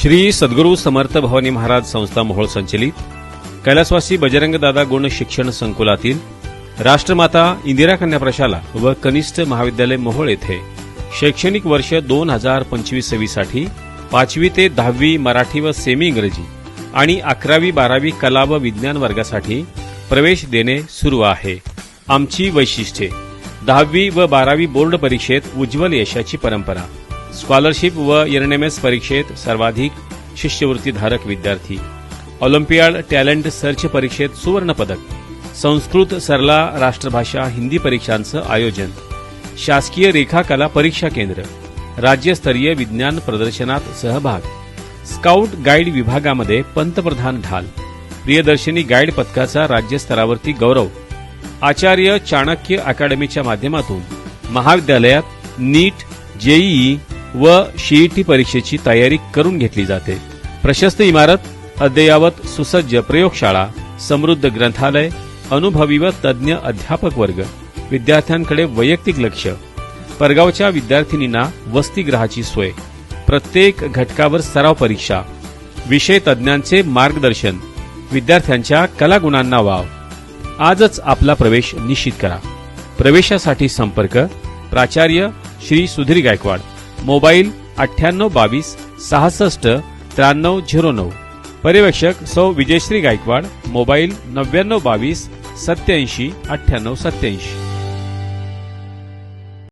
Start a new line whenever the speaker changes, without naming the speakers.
श्री सद्गुरू समर्थ भवानी महाराज संस्था मोहोळ संचलित. कैलासवासी बजरंगदादा गुण शिक्षण संकुलातील राष्ट्रमाता इंदिरा कन्या प्रशाला व कनिष्ठ महाविद्यालय मोहोळ येथे शैक्षणिक वर्ष दोन हजार पंचवीस सव्वीससाठी पाचवी ते दहावी मराठी व सेमी इंग्रजी आणि अकरावी बारावी कला व विज्ञान वर्गासाठी प्रवेश देणे सुरू आहे. आमची वैशिष्ट्ये दहावी व बारावी बोर्ड परीक्षेत उज्ज्वल यशाची परंपरा. स्कॉलरशिप व एनएमएस परीक्षेत सर्वाधिक शिष्यवृत्तीधारक विद्यार्थी ऑलिम्पियाड टॅलेंट सर्च परीक्षेत सुवर्णपदक संस्कृत सरला राष्ट्रभाषा हिंदी परीक्षांचं आयोजन शासकीय रेखाकला परीक्षा केंद्र राज्यस्तरीय विज्ञान प्रदर्शनात सहभाग स्काउट गाईड विभागामध्ये पंतप्रधान ढाल प्रियदर्शनी गाईड पथकाचा राज्यस्तरावरती गौरव आचार्य चाणक्य अकादमीच्या माध्यमातून महाविद्यालयात नीट जेईई व सीईटी परीक्षेची तयारी करून घेतली जाते. प्रशस्त इमारत अद्ययावत सुसज्ज प्रयोगशाळा समृद्ध ग्रंथालय अनुभवी व तज्ज्ञ अध्यापक वर्ग विद्यार्थ्यांकडे वैयक्तिक लक्ष परगावच्या विद्यार्थिनींना वसतिगृहाची सोय प्रत्येक घटकावर सराव परीक्षा विषय तज्ज्ञांचे मार्गदर्शन विद्यार्थ्यांच्या कलागुणांना वाव. आजच आपला प्रवेश निश्चित करा. प्रवेशासाठी संपर्क प्राचार्य श्री सुधीर गायकवाड. मोबाईल अठ्ठ्याण्णव बावीस सहासष्ट त्र्याण्णव झिरो नऊ. पर्यवेक्षक सौ विजयश्री गायकवाड मोबाईल नव्याण्णव बावीस सत्याऐंशी अठ्ठ्याण्णव सत्याऐंशी